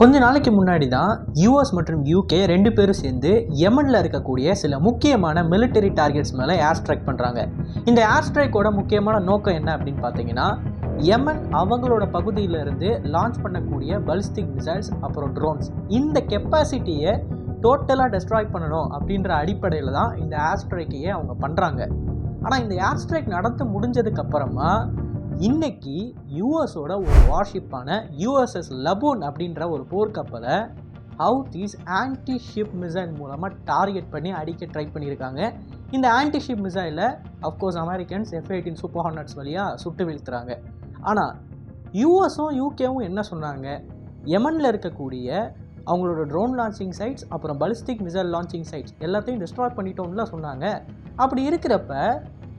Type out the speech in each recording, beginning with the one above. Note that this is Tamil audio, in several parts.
கொஞ்ச நாளைக்கு முன்னாடி தான் யூஎஸ் மற்றும் யூகே ரெண்டு பேரும் சேர்ந்து யமனில் இருக்கக்கூடிய சில முக்கியமான மிலிட்டரி டார்கெட்ஸ் மேலே ஏர் ஸ்ட்ரைக் பண்ணுறாங்க இந்த ஏர் ஸ்ட்ரைக்கோட முக்கியமான நோக்கம் என்ன அப்படின்னு பார்த்தீங்கன்னா யமன் அவங்களோட பகுதியிலிருந்து லான்ச் பண்ணக்கூடிய பலிஸ்டிக் மிசைல்ஸ் அப்புறம் ட்ரோன்ஸ் இந்த கெப்பாசிட்டியை டோட்டலாக டெஸ்ட்ராய் பண்ணணும் அப்படின்ற அடிப்படையில் தான் இந்த ஏர் ஸ்ட்ரைக்கையே அவங்க பண்ணுறாங்க ஆனால் இந்த ஏர் ஸ்ட்ரைக் நடந்து முடிஞ்சதுக்கப்புறமா இன்னைக்கு யூஎஸோட ஒரு வார்ஷிப்பான யூஎஸ்எஸ் லபூன் அப்படின்ற ஒரு போர்க்கப்பலை ஹவுத்தீஸ் ஆன்டி ஷிப் மிசைல் மூலமாக டார்கெட் பண்ணி அடிக்க ட்ரை பண்ணியிருக்காங்க. இந்த anti ship மிசைலை of course Americans F eighteen super hornets வழியாக சுட்டு வீழ்த்துறாங்க. ஆனால் யூஎஸும் யூகேவும் என்ன சொன்னாங்க? யமனில் இருக்கக்கூடிய அவங்களோட ட்ரோன் லான்ச்சிங் சைட்ஸ் அப்புறம் பலிஸ்டிக் மிசைல் லான்ச்சிங் சைட்ஸ் எல்லாத்தையும் டிஸ்ட்ராய் பண்ணிட்டோம்லாம் சொன்னாங்க. அப்படி இருக்கிறப்ப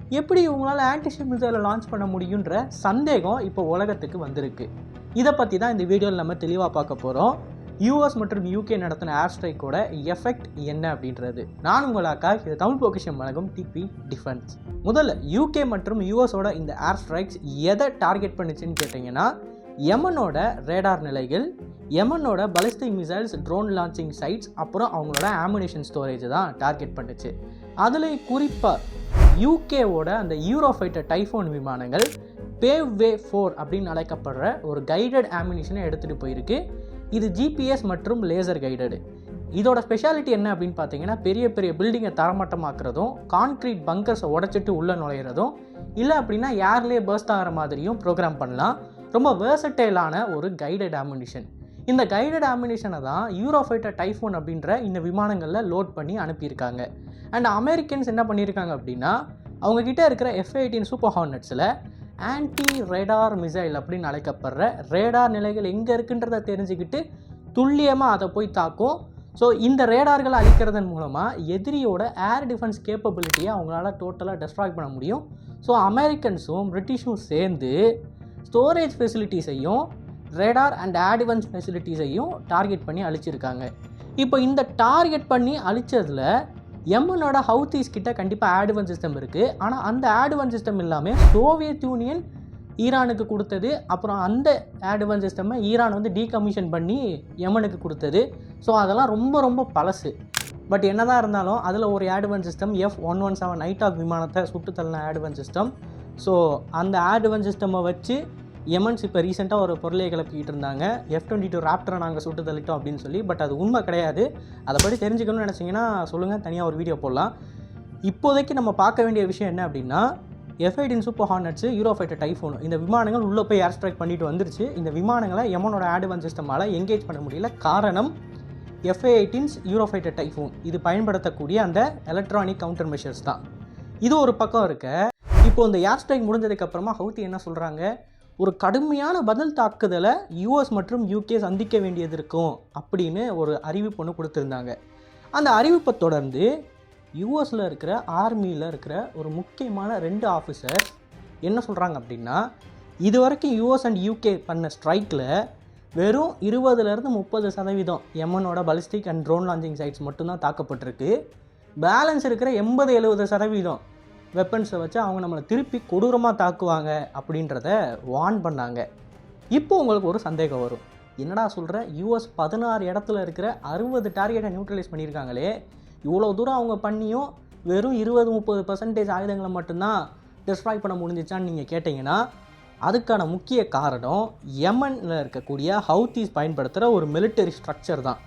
எப்படி இவங்களால ஆன்டிஷிப் மிசைலை லான்ச் பண்ண முடியுன்ற சந்தேகம் இப்போ உலகத்துக்கு வந்திருக்கு. இதை பற்றி தான் இந்த வீடியோவில் நம்ம தெளிவாக பார்க்க போகிறோம் யூஎஸ் மற்றும் யூகே நடத்தின ஏர் ஸ்ட்ரைக்கோட எஃபெக்ட் என்ன அப்படின்றது. நான் உங்களாக்கா இது தமிழ் பொக்கிஷம் வழங்கும் டிபி டிஃபென்ஸ் முதல்ல யூகே மற்றும் யூஎஸோட இந்த ஏர் ஸ்ட்ரைக்ஸ் எதை டார்கெட் பண்ணுச்சுன்னு கேட்டிங்கன்னா எமனோட ரேடார் நிலைகள் எமனோட ballistic missiles drone launching sites அப்புறம் அவங்களோட ஆமினேஷன் ஸ்டோரேஜ் தான் டார்கெட் பண்ணுச்சு. அதில் குறிப்பாக யூகேவோட அந்த யூரோஃபைட்டர் டைஃபோன் விமானங்கள் பேவ் வே ஃபோர் அப்படின்னு அழைக்கப்படுற ஒரு கைடட் ஆம்பினிஷனை எடுத்துகிட்டு போயிருக்கு. இது ஜிபிஎஸ் மற்றும் லேசர் கைடடு இதோட ஸ்பெஷாலிட்டி என்ன அப்படின்னு பார்த்தீங்கன்னா பெரிய பெரிய பில்டிங்கை தரமட்டமாக்குறதும் கான்க்ரீட் பங்கர்ஸை உடைச்சிட்டு உள்ளே நுழையிறதும் இல்லை அப்படின்னா யார்லேயே பர்ஸ்ட் ஆகிற மாதிரியும் ப்ரோக்ராம் பண்ணலாம். ரொம்ப வேர்சட்டைலான ஒரு கைடட் ஆம்பினிஷன் இந்த கைடட் ஆமினேஷனை தான் யூரோஃபைட்டர் டைஃபோன் அப்படின்ற இந்த விமானங்களில் லோட் பண்ணி அனுப்பியிருக்காங்க. அண்ட் அமெரிக்கன்ஸ் என்ன பண்ணியிருக்காங்க அப்படின்னா அவங்கக்கிட்ட இருக்கிற எஃப் எயிட்டீன் சூப்பர் ஹார்னட்ஸில் ஆன்டி ரேடார் மிசைல் அப்படின்னு அழைக்கப்படுற ரேடார் நிலைகள் எங்கே இருக்குன்றதை தெரிஞ்சுக்கிட்டு துல்லியமாக அதை போய் தாக்கும். ஸோ இந்த ரேடார்களை அழிக்கிறதன் மூலமாக எதிரியோட ஏர் டிஃபென்ஸ் கேப்பபிலிட்டியை அவங்களால டோட்டலாக டெஸ்ட்ராய் பண்ண முடியும். ஸோ அமெரிக்கன்ஸும் பிரிட்டிஷும் சேர்ந்து ஸ்டோரேஜ் ஃபெசிலிட்டிஸையும் ரேடார் அண்ட் ஏர் ஃபெசிலிட்டிஸையும் டார்கெட் பண்ணி அழிச்சிருக்காங்க. இப்போ இந்த டார்கெட் பண்ணி அழிச்சதில் எம்மனோட ஹவுத்தீஸ் கிட்ட கண்டிப்பாக ஆடுவன் சிஸ்டம் இருக்குது ஆனால் அந்த ஆடுவன் சிஸ்டம் இல்லாமல் சோவியத் யூனியன் ஈரானுக்கு கொடுத்தது அப்புறம் அந்த ஆடுவன் சிஸ்டம்மை ஈரான் வந்து டீகமிஷன் பண்ணி யமனுக்கு கொடுத்தது. ஸோ அதெல்லாம் ரொம்ப ரொம்ப பழசு. பட் என்னதான் இருந்தாலும் அதில் ஒரு ஆடுவன் system F one one seven Nighthawk விமானத்தை சுட்டு தள்ளின ஆடுவன் சிஸ்டம் ஸோ அந்த ஆடுவன் சிஸ்டமை வச்சு எமன்ஸ் இப்போ ரீசெண்டாக ஒரு பொருளை கிளப்பிக்கிட்டு இருந்தாங்க. எஃப் டுவெண்ட்டி டூ ராப்டரை நாங்கள் சுட்டு தள்ளிட்டோம் அப்படின்னு சொல்லி பட் அது உண்மை கிடையாது. அதை பற்றி தெரிஞ்சுக்கணும்னு நினச்சிங்கன்னா சொல்லுங்கள் தனியாக ஒரு வீடியோ போடலாம். இப்போதைக்கு நம்ம பார்க்க வேண்டிய விஷயம் என்ன அப்படின்னா F eighteen super hornets Eurofighter Typhoon இந்த விமானங்கள் உள்ளே போய் ஏர் ஸ்ட்ரைக் பண்ணிட்டு வந்துருச்சு. இந்த விமானங்களை எமனோட ஆடுவன் சிஸ்டமால் எங்கேஜ் பண்ண முடியல. காரணம் எஃப்ஏ எயிட்டின்ஸ் யூரோஃபைட்டர் டைஃபோன் இது பயன்படுத்தக்கூடிய அந்த எலக்ட்ரானிக் கவுண்டர் மெஷர்ஸ் தான். இது ஒரு பக்கம் இருக்க. இப்போ இந்த ஏர் ஸ்ட்ரைக் முடிஞ்சதுக்கப்புறமா ஹவுத்தி என்ன சொல்கிறாங்க ஒரு கடுமையான பதில் தாக்குதலை யூஎஸ் மற்றும் யூகே சந்திக்க வேண்டியது இருக்கும் அப்படின்னு ஒரு அறிவிப்பு ஒன்று கொடுத்துருந்தாங்க. அந்த அறிவிப்பை தொடர்ந்து யூஎஸில் இருக்கிற ஆர்மியில் இருக்கிற ஒரு முக்கியமான ரெண்டு ஆஃபீஸர் என்ன சொல்கிறாங்க அப்படின்னா இது வரைக்கும் யூஎஸ் அண்ட் யூகே பண்ண ஸ்ட்ரைக்கில் வெறும் இருபதுலேருந்து முப்பது சதவீதம் எமனோட ballistic and drone launching sites மட்டும்தான் தாக்கப்பட்டிருக்கு. பேலன்ஸ் இருக்கிற எண்பது எழுபது சதவீதம் வெப்பன்ஸை வச்சு அவங்க நம்மளை திருப்பி கொடூரமாக தாக்குவாங்க அப்படின்றத வார்ன் பண்ணாங்க. இப்போ உங்களுக்கு ஒரு சந்தேகம் வரும். என்னடா சொல்கிற யூஎஸ் பதினாறு இடத்துல இருக்கிற அறுபது டார்கெட்டை நியூட்ரலைஸ் பண்ணியிருக்காங்களே. இவ்வளோ தூரம் அவங்க பண்ணியும் வெறும் இருபது முப்பது பர்சன்டேஜ் ஆயுதங்களை மட்டும்தான் டிஸ்ட்ராய் பண்ண முடிஞ்சிச்சான்னு நீங்கள் கேட்டிங்கன்னா அதுக்கான முக்கிய காரணம் யமனில் இருக்கக்கூடிய ஹவுத்தீஸ் பயன்படுத்துகிற ஒரு மிலிட்டரி ஸ்ட்ரக்சர் தான்.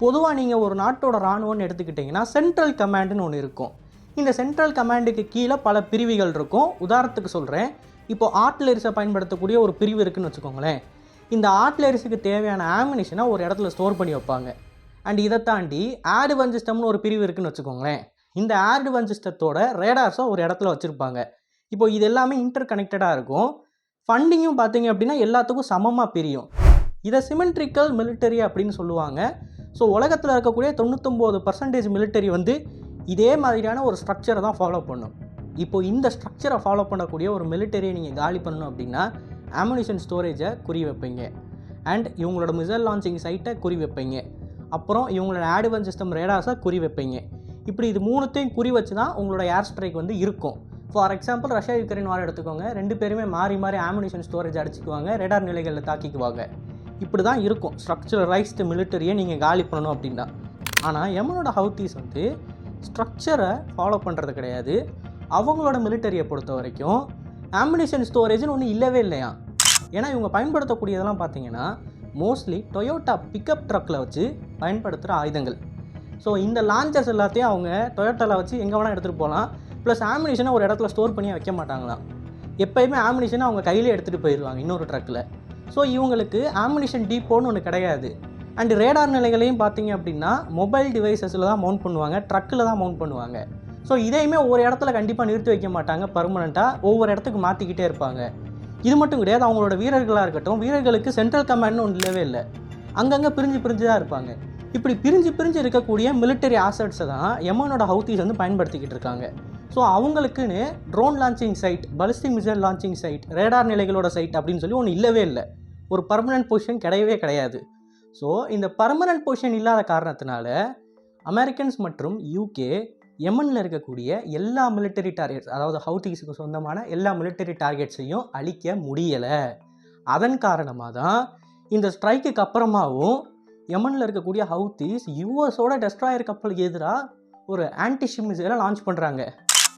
பொதுவாக நீங்கள் ஒரு நாட்டோட இராணுவம்னு எடுத்துக்கிட்டிங்கன்னா சென்ட்ரல் கமாண்டுன்னு ஒன்று இருக்கும். இந்த சென்ட்ரல் கமாண்டுக்கு கீழே பல பிரிவுகள் இருக்கும். உதாரணத்துக்கு சொல்கிறேன் இப்போ ஆர்ட்லரிஸை பயன்படுத்தக்கூடிய ஒரு பிரிவு இருக்குன்னு வச்சுக்கோங்களேன். இந்த ஆர்ட்லரிஸுக்கு தேவையான ஆமினிஷனை ஒரு இடத்துல ஸ்டோர் பண்ணி வைப்பாங்க. அண்ட் இதை தாண்டி ஆடுவன் சிஸ்டம்னு ஒரு பிரிவு இருக்குன்னு வச்சுக்கோங்களேன். இந்த ஆடுவன் சிஸ்டத்தோட ரேடார்ஸை ஒரு இடத்துல வச்சுருப்பாங்க. இப்போ இது எல்லாமே இன்டர் கனெக்டடாக இருக்கும். ஃபண்டிங்கும் பார்த்தீங்க அப்படின்னா எல்லாத்துக்கும் சமமாக பிரியும். இதை சிமெண்ட்ரிக்கல் மிலிட்டரி அப்படின்னு சொல்லுவாங்க. ஸோ உலகத்தில் இருக்கக்கூடிய தொண்ணூத்தொம்பது பர்சன்டேஜ் மிலிட்டரி வந்து இதே மாதிரியான ஒரு ஸ்ட்ரக்சரை தான் ஃபாலோ பண்ணும். இப்போ இந்த ஸ்ட்ரக்சரை ஃபாலோ பண்ணக்கூடிய ஒரு மிலிட்டரியை நீங்கள் காலி பண்ணணும் அப்படின்னா ஆமுனிஷன் ஸ்டோரேஜை குறி வைப்பீங்க. அண்ட் இவங்களோட மிசைல் லான்ச்சிங் சைட்டை குறி வைப்பீங்க. அப்புறம் இவங்களோட ஆடுவன் சிஸ்டம் ரேடாஸை குறி வைப்பீங்க. இப்படி இது மூணுத்தையும் குறி வச்சு தான் உங்களோட ஏர் ஸ்ட்ரைக் வந்து இருக்கும். ஃபார் எக்ஸாம்பிள் ரஷ்யா யுக்ரைன் வாரம் எடுத்துக்கோங்க. ரெண்டு பேருமே மாறி மாறி ஆமுனிஷன் ஸ்டோரேஜ் அடிச்சுக்குவாங்க ரேடார் நிலைகளில் தாக்கிக்குவாங்க. இப்படி தான் இருக்கும். ஸ்ட்ரக்சரலைஸ்டு மிலிட்டரியை நீங்கள் காலி பண்ணணும் அப்படின்னா. ஆனால் எமனோட ஹவுத்தீஸ் வந்து ஸ்ட்ரக்சரை ஃபாலோ பண்ணுறது கிடையாது. அவங்களோட மிலிட்டரியை பொறுத்த வரைக்கும் ஆம்பினிஷன் ஸ்டோரேஜ்னு ஒன்று இல்லவே இல்லையா? ஏன்னா இவங்க பயன்படுத்தக்கூடியதெல்லாம் பார்த்தீங்கன்னா மோஸ்ட்லி டொயோட்டா பிக்கப் ட்ரக்கில் வச்சு பயன்படுத்துகிற ஆயுதங்கள். ஸோ இந்த லான்ச்சர்ஸ் எல்லாத்தையும் அவங்க டொயோட்டாவில் வச்சு எங்கே வேணால் எடுத்துகிட்டு போகலாம். ப்ளஸ் ஆம்பினிஷனை ஒரு இடத்துல ஸ்டோர் பண்ணி வைக்க மாட்டாங்களாம். எப்போயுமே ஆம்பினிஷனை அவங்க கையிலே எடுத்துகிட்டு போயிடுவாங்க இன்னொரு ட்ரக்கில் ஸோ இவங்களுக்கு ஆம்பினிஷன் டீப்போன்னு ஒன்று கிடையாது. அண்ட் ரேடார் நிலைகளையும் பார்த்தீங்க அப்படின்னா மொபைல் டிவைசஸில் தான் மவுண்ட் பண்ணுவாங்க ட்ரக்கில் தான் மவுண்ட் பண்ணுவாங்க. ஸோ இதையுமே ஒவ்வொரு இடத்துல கண்டிப்பாக நிறுத்தி வைக்க மாட்டாங்க பர்மனெண்ட்டாக ஒவ்வொரு இடத்துக்கு மாற்றிக்கிட்டே இருப்பாங்க. இது மட்டும் கிடையாது அவங்களோட வீரர்களாக இருக்கட்டும் வீரர்களுக்கு சென்ட்ரல் கமாண்ட்னு ஒன்று இல்லவே இல்லை. அங்கங்கே பிரிஞ்சு பிரிஞ்சு தான் இருப்பாங்க. இப்படி பிரிஞ்சு பிரிஞ்சு இருக்கக்கூடிய மிலிட்டரி ஆசட்ஸை தான் எமனோட ஹவுத்திஸ் வந்து பயன்படுத்திக்கிட்டு இருக்காங்க. ஸோ அவங்களுக்குன்னு drone launching site ballistic missile launching site radar நிலைகளோட site அப்படின்னு சொல்லி ஒன்று இல்லவே இல்லை. ஒரு பர்மனன்ட் பொசிஷன் கிடையவே கிடையாது. ஸோ இந்த பர்மனன்ட் பொசிஷன் இல்லாத காரணத்தினால அமெரிக்கன்ஸ் மற்றும் யூகே எமனில் இருக்கக்கூடிய எல்லா மிலிட்டரி டார்கெட்ஸ் அதாவது ஹவுத்திஸுக்கு சொந்தமான எல்லா மிலிட்டரி டார்கெட்ஸையும் அழிக்க முடியலை. அதன் காரணமாக தான் இந்த ஸ்ட்ரைக்குக்கு அப்புறமாவும் எமனில் இருக்கக்கூடிய ஹவுத்திஸ் யூஎஸோட டெஸ்ட்ராயர் கப்பலுக்கு எதிராக ஒரு ஆன்டிஷிப் மிசைலை லான்ச் பண்ணுறாங்க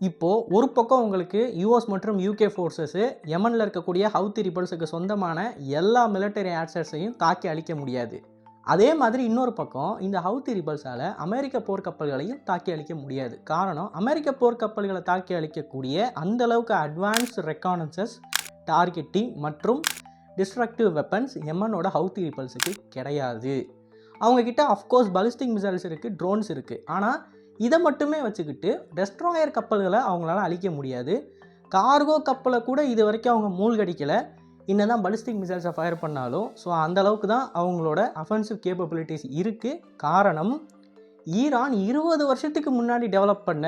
இப்போது ஒரு பக்கம் உங்களுக்கு யூஎஸ் மற்றும் யூகே ஃபோர்ஸஸு யமனில் இருக்கக்கூடிய ஹவுத்தி ரிபல்ஸுக்கு சொந்தமான எல்லா மிலிட்டரி ஆட்சர்ஸையும் தாக்கி அழிக்க முடியாது. அதே மாதிரி இன்னொரு பக்கம் இந்த ஹவுத்தி ரிபல்ஸால் அமெரிக்க போர்க்கப்பல்களையும் தாக்கி அழிக்க முடியாது. காரணம் அமெரிக்க போர்க்கப்பல்களை தாக்கி அழிக்கக்கூடிய அந்தளவுக்கு அட்வான்ஸ் அட்வான்ஸ்டு ரெக்கானன்சஸ் டார்கெட்டிங் மற்றும் டிஸ்ட்ரக்டிவ் வெப்பன்ஸ் எமனோட ஹவுத்தி ரிபல்ஸுக்கு கிடையாது. அவங்கக்கிட்ட அஃப்கோர்ஸ் பலிஸ்டிக் மிசைல்ஸ் இருக்குது ட்ரோன்ஸ் இருக்குது ஆனால் இதை மட்டுமே வச்சுக்கிட்டு டெஸ்ட்ராயர் கப்பல்களை அவங்களால அழிக்க முடியாது. கார்கோ கப்பலை கூட இது வரைக்கும் அவங்க மூழ்கடிக்கலை. இன்னும் தான் பலிஸ்டிக் மிசைல்ஸை ஃபயர் பண்ணாலும் ஸோ அந்த அளவுக்கு தான் அவங்களோட அஃபென்சிவ் கேப்பபிலிட்டிஸ் இருக்குது காரணம் ஈரான் இருபது வருஷத்துக்கு முன்னாடி டெவலப் பண்ண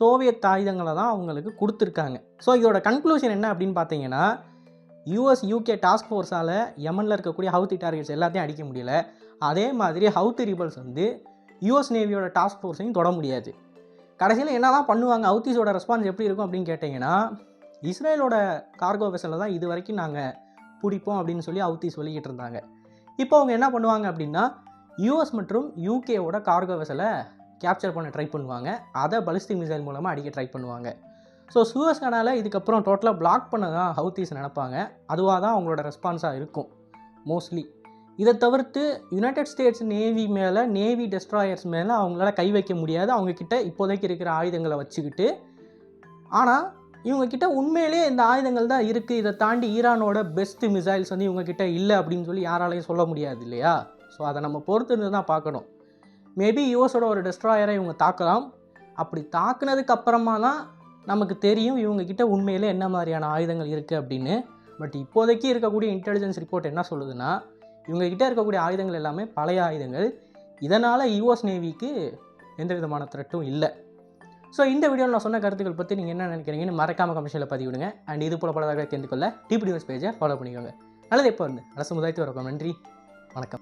சோவியத் ஆயுதங்களை தான் அவங்களுக்கு கொடுத்துருக்காங்க. ஸோ இதோட கன்க்ளூஷன் என்ன அப்படின்னு பார்த்தீங்கன்னா யூஎஸ் யூகே டாஸ்க் ஃபோர்ஸால் யமனில் இருக்கக்கூடிய ஹவுத்தி டார்கெட்ஸ் எல்லாத்தையும் அடிக்க முடியல. அதே மாதிரி ஹவுத்தி ரிபல்ஸ் வந்து யூஎஸ் நேவியோட டாஸ்க் ஃபோர்ஸையும் தொட முடியாது. கடைசியில் என்ன தான் பண்ணுவாங்க? அவுத்தீஸோட ரெஸ்பான்ஸ் எப்படி இருக்கும் அப்படின்னு கேட்டிங்கன்னா இஸ்ரேலோட கார்கோ வெசலில் தான் இது வரைக்கும் நாங்கள் பிடிப்போம் அப்படின்னு சொல்லி அவுத்தீஸ் சொல்லிக்கிட்டு இருந்தாங்க. இப்போ அவங்க என்ன பண்ணுவாங்க அப்படின்னா யூஎஸ் மற்றும் யூகேவோட கார்கோ வெசலை கேப்சர் பண்ண ட்ரை பண்ணுவாங்க. அதை பலிஸ்டிக் மிசைல் மூலமாக அடிக்க ட்ரை பண்ணுவாங்க. ஸோ சூஎஸ் கனால் இதுக்கப்புறம் டோட்டலாக பிளாக் பண்ண தான் ஹவுத்தீஸ் நினப்பாங்க. அதுவாக தான் அவங்களோட ரெஸ்பான்ஸாக இருக்கும் மோஸ்ட்லி இதை தவிர்த்து யுனைடெட் ஸ்டேட்ஸ் நேவி மேலே நேவி டெஸ்ட்ராயர்ஸ் மேலே அவங்களால கை வைக்க முடியாது. அவங்கக்கிட்ட இப்போதைக்கு இருக்கிற ஆயுதங்களை வச்சுக்கிட்டு. ஆனால் இவங்கக்கிட்ட உண்மையிலேயே இந்த ஆயுதங்கள் தான் இருக்குது இதை தாண்டி ஈரானோட பெஸ்ட் மிசைல்ஸ் வந்து இவங்கக்கிட்ட இல்லை அப்படின்னு சொல்லி யாராலையும் சொல்ல முடியாது இல்லையா? ஸோ அதை நம்ம பொறுத்து இருந்து தான் பார்க்கணும். மேபி யூஎஸோட ஒரு டெஸ்ட்ராயரை இவங்க தாக்கலாம். அப்படி தாக்குனதுக்கு அப்புறமா தான் நமக்கு தெரியும் இவங்கக்கிட்ட உண்மையிலே என்ன மாதிரியான ஆயுதங்கள் இருக்குது அப்படின்னு. பட் இப்போதைக்கு இருக்கக்கூடிய இன்டெலிஜென்ஸ் ரிப்போர்ட் என்ன சொல்லுதுன்னா இவங்ககிட்ட இருக்கக்கூடிய ஆயுதங்கள் எல்லாமே பழைய ஆயுதங்கள். இதனால் யூஎஸ் நேவிக்கு எந்த விதமான த்ரெட்டும் இல்லை. ஸோ இந்த வீடியோவில் நான் சொன்ன கருத்துக்கள் பற்றி நீங்கள் என்ன நினைக்கிறீங்கன்னு மறக்காம கமிஷனில் பதிவிடுங்க அண்ட் இது போல பல தகவலை தெரிந்து கொள்ள டிபி நியூஸ் பேஜை ஃபாலோ பண்ணிக்கோங்க. நல்லது எப்போ வந்து அரசு முதலாளித்து வரக்கும் நன்றி. வணக்கம்.